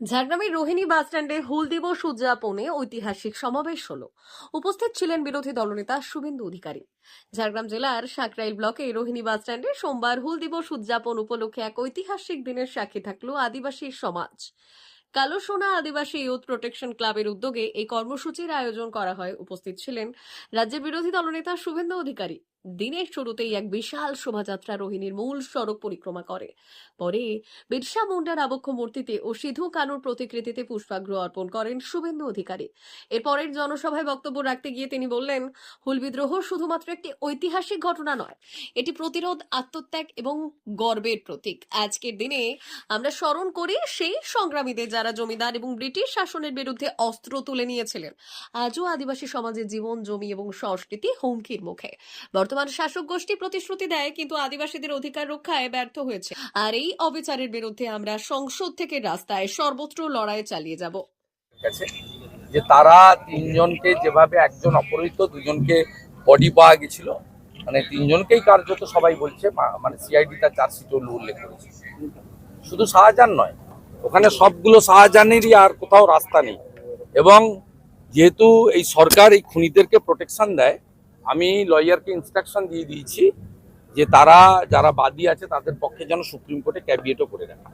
ঝাড়গ্রামের রোহিণী বাসস্ট্যান্ডে হুল দিবস উদযাপনে ঐতিহাসিক সমাবেশ হল। উপস্থিত ছিলেন বিরোধী দলনেতা শুভেন্দু অধিকারী। ঝাড়গ্রাম জেলার সাকরাইল ব্লকে রোহিণী বাসস্ট্যান্ডে সোমবার হুল দিবস উদযাপন উপলক্ষে এক ঐতিহাসিক দিনের সাক্ষী থাকল আদিবাসী সমাজ। কালো সোনা আদিবাসী ইউথ প্রোটেকশন ক্লাবের উদ্যোগে এই কর্মসূচির আয়োজন করা হয়। উপস্থিত ছিলেন রাজ্যের বিরোধী দলনেতা শুভেন্দু অধিকারী। দিনের শুরুতেই এক বিশাল শোভাযাত্রা রোহিণীর মূল সড়ক পরিক্রমা করে। পরে বিরসা মুন্ডার আবক্ষ মূর্তিতে ও সিধু কানুর প্রতিকৃতিতে পুষ্পাগ্র অর্পণ করেন শুভেন্দু অধিকারী। এরপরের জনসভায় বক্তব্য রাখতে গিয়ে তিনি বললেন, হুল বিদ্রোহ শুধুমাত্র একটি ঐতিহাসিক ঘটনা নয়, এটি প্রতিরোধ, আত্মত্যাগ এবং গর্বের প্রতীক। আজকের দিনে আমরা স্মরণ করি সেই সংগ্রামীদের যারা জমিদার এবং ব্রিটিশ শাসনের বিরুদ্ধে অস্ত্র তুলে নিয়েছিলেন। আজও আদিবাসী সমাজের জীবন, জমি এবং সংস্কৃতি হুমকির মুখে। বর্তমান শাসক গোষ্ঠী প্রতিশ্রুতি দেয়, কিন্তু আদিবাসীদের অধিকার রক্ষায় ব্যর্থ হয়েছে। আর এই অবিচারের বিরুদ্ধে আমরা সংসদ থেকে রাস্তায় সর্বত্র লড়াই চালিয়ে যাব। যে তারা তিনজনকে যেভাবে একজন অপহৃত, দুজনকে বডি পাওয়া গেছিল মানে তিনজনকেই কার্যত সবাই বলছে মানে সিআইডি তার চার্জশিটে উল্লেখ করেছে। শুধু শাহজাহান নয়, ওখানে সবগুলো শাহজাহানেরই আর কোথাও রাস্তা নেই। এবং যেহেতু এই সরকার এই খুনিদেরকে প্রোটেকশন দেয় আমি লয়ারকে ইনস্ট্রাকশন দিয়ে দিয়েছি যে তারা যারা বাদী আছে তাদের পক্ষে যেন সুপ্রিম কোর্টে ক্যাবিয়েটও করে রাখে।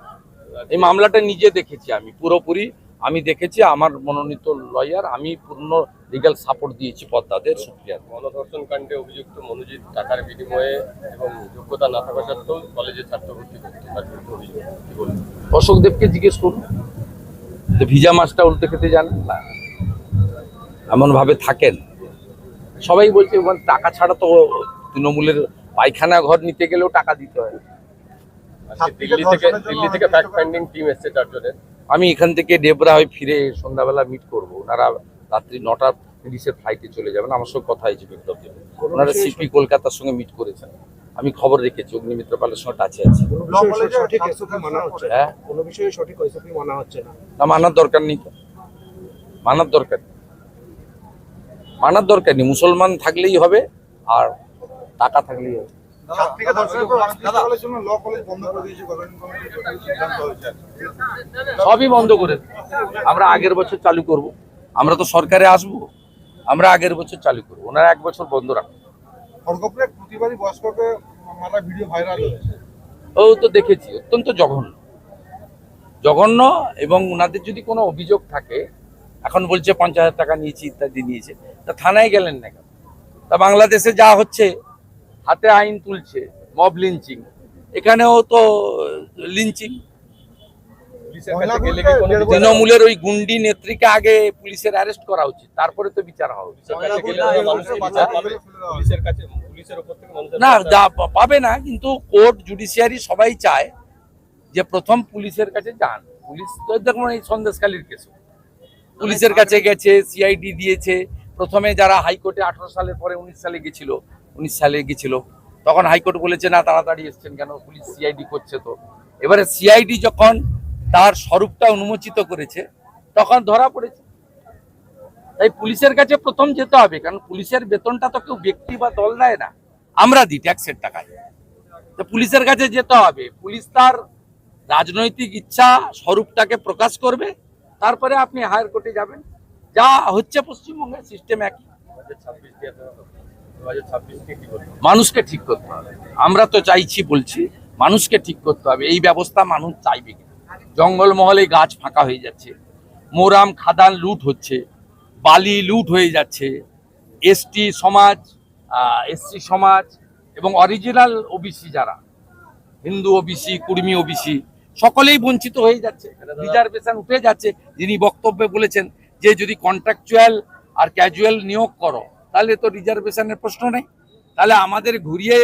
এই মামলাটা নিজে দেখেছি আমি পুরোপুরি আমি দেখেছি আমার মনোনীত লয়ার আমি পূর্ণ লিগ্যাল সাপোর্ট দিয়েছি পদ্মাদের সুপ্রিয়ার। গণধর্ষণ কাণ্ডে অভিযুক্ত মনোজিৎ টাকার বিনিময়ে এবং যোগ্যতা না থাকা সত্ত্বেও কলেজে ছাত্র ভর্তি করতে তার বিরুদ্ধে অভিযোগ। অশোক দেবকে জিজ্ঞেস করুন। যে ভিজা মাছটা উল্টে খেতে জানেন? না। এমন ভাবে থাকেন। সবাই বলছে "মানে টাকা ছাড়া তো তৃণমূলের পায়খানা ঘর নিতে গেলেও টাকা দিতে হয়। দিল্লি থেকে দিল্লি থেকে ফ্যাক্ট ফাইন্ডিং টিম এসছে চারজনের। আমি এখান থেকে ডেবরা হয়ে ফিরে সন্ধ্যাবেলা মিট করব। ওনারা রাত্রি নটা তিরিশের ফ্লাইটে চলে যাবেন। আমার সঙ্গে কথা হয়েছে বিপ্লব দেব। ওনারা সিপি কলকাতার সঙ্গে মিট করেছেন। আমি খবর রেখেছি অগ্নিমিত্র পালের সঙ্গে টাচে আছি। সঠিক মানা হচ্ছে হ্যাঁ। কোনো বিষয়ে সঠিক মানা হচ্ছে না। না মানার দরকার নেই মানার দরকার নেই। মানার দরকার নেই মুসলমান থাকলেই হবে আর টাকা থাকলেই হবে। সবই বন্ধ করে আমরা আগের বছর চালু করব। আমরা তো সরকারে আসব। আমরা আগের বছর চালু করব। ওনারা এক বছর বন্ধ রাখব খড়গপুরে প্রতিবারই বয়স্ককে মারা ভিডিও ভাইরাল হয়েছে। ও তো দেখেছি অত্যন্ত জঘন্য। জঘন্য এবং ওনাদের যদি কোনো অভিযোগ থাকে এখন বলছে পঞ্চাশ হাজার টাকা নিয়েছি ইত্যাদি নিয়েছে। তা থানায় গেলেন না কেন? তা বাংলাদেশে যা হচ্ছে হাতে আইন তুলছে মব লিঞ্চিং। এখানেও তো লিঞ্চিং। তৃণমূলের ওই গুন্ডি নেত্রীকে আগে পুলিশের অ্যারেস্ট করা উচিত তারপরে তো বিচার হওয়া উচিত না যা পাবে না কিন্তু কোর্ট জুডিশিয়ারি সবাই চায় যে প্রথম পুলিশের কাছে যান। পুলিশ তো দেখুন এই সন্দেশকালীর কেস পুলিশের কাছে গেছে সিআইডি দিয়েছে। প্রথমে যারা হাইকোর্টে আঠারো সালের পরে উনিশ সালে গেছিল উনিশ সালে গেছিল। তখন হাইকোর্ট বলেছে না তাড়াতাড়ি এসছেন কেন? পুলিশ সিআইডি করছে তো। এবারে সিআইডি যখন তার স্বরূপটা উন্মোচিত করেছে তখন ধরা পড়েছে। তাই পুলিশের কাছে প্রথম যেতে হবে কারণ পুলিশের বেতনটা তো কেউ ব্যক্তি বা দল দেয় না। আমরা দিই ট্যাক্সের টাকায়। তো পুলিশের কাছে যেতে হবে। পুলিশ তার রাজনৈতিক ইচ্ছা স্বরূপটাকে প্রকাশ করবে। তারপরে আপনি হায়ার কোর্টে যাবেন। যা হচ্ছে পশ্চিমবঙ্গের সিস্টেম একই। 2026 দিয়ে আপনারা 2026 নিয়ে কি বলবেন মানুষকে ঠিক করতে হবে। আমরা তো চাইছি, বলছি, মানুষকে ঠিক করতে হবে। এই ব্যবস্থা মানুষ চাইবে জঙ্গলমহলে গাছ ফাঁকা হয়ে যাচ্ছে। মোরাম খাদান লুট হচ্ছে। বালি লুট হয়ে যাচ্ছে। এসটি সমাজ এসসি সমাজ এবং অরিজিনাল ওবিসি যারা, হিন্দু ওবিসি কুর্মী ওবিসি সকলেই বঞ্চিত হয়ে যাচ্ছে। রিজার্ভেশন উঠে যাচ্ছে। যিনি বক্তব্যে বলেছেন যে যদি কন্ট্রাকচুয়াল আর ক্যাজুয়াল নিয়োগ করো তাহলে তো রিজার্ভেশনের প্রশ্ন নেই। তাহলে আমাদের ঘুরিয়ে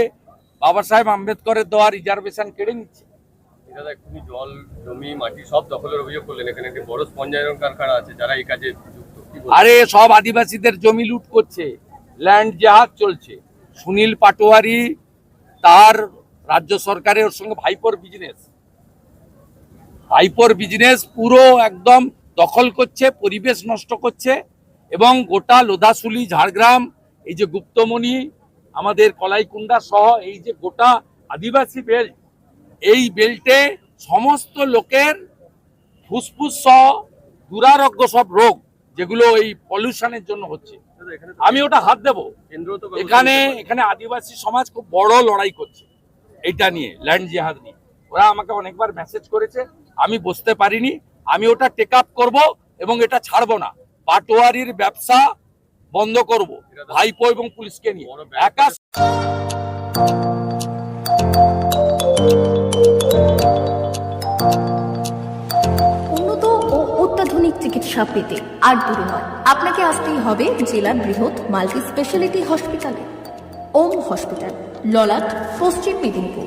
বাবা সাহেব আম্বেদকরের দেওয়া রিজার্ভেশন কেড়ে নিচ্ছে। এক্ষুনি জল জমি মাটি সব দখলের অভিযোগ করলেন। এখানে একটি বড় কারখানা আছে যারা এই কাজে যুক্ত। আরে সব আদিবাসীদের জমি লুট করছে। ল্যান্ড জাহাজ চলছে। সুনীল পাটোয়ারি তার রাজ্য সরকারের ওর সঙ্গে ভাইপোর বিজনেস ভাইপোর বিজনেস পুরো একদম দখল করছে পরিবেশ নষ্ট করছে এবং গোটা লোধাশুলি ঝাড়গ্রাম এই যে গুপ্তমণি আমাদের কলাইকুণ্ডা সহ এই যে গোটা আদিবাসী বেল্ট এই বেল্টে সমস্ত লোকের ফুসফুস সহ দুরারোগ্য সব রোগ যেগুলো এই পলিউশনের জন্য হচ্ছে। আমি ওটা হাত দেবো। এখানে এখানে আদিবাসী সমাজ খুব বড় লড়াই করছে। এটা নিয়ে ল্যান্ড জিহাদ নিয়ে। ওরা আমাকে অনেকবার মেসেজ করেছে। আমি বসতে পারিনি আমি ওটা টেক আপ করব এবং এটা ছাড়বো না। পাটোয়ারির ব্যবসা বন্ধ করব ভাইপো এবং পুলিশকে নিয়ে। একা উন্নত ও অত্যাধুনিক চিকিৎসা পেতে আর দূরে নয়। আপনাকে আসতেই হবে জেলার বৃহৎ মাল্টি স্পেশালিটি হসপিটালে। ওম হসপিটাল ললাট পশ্চিম মেদিনীপুর।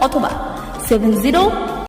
অথবা সেভেন জিরো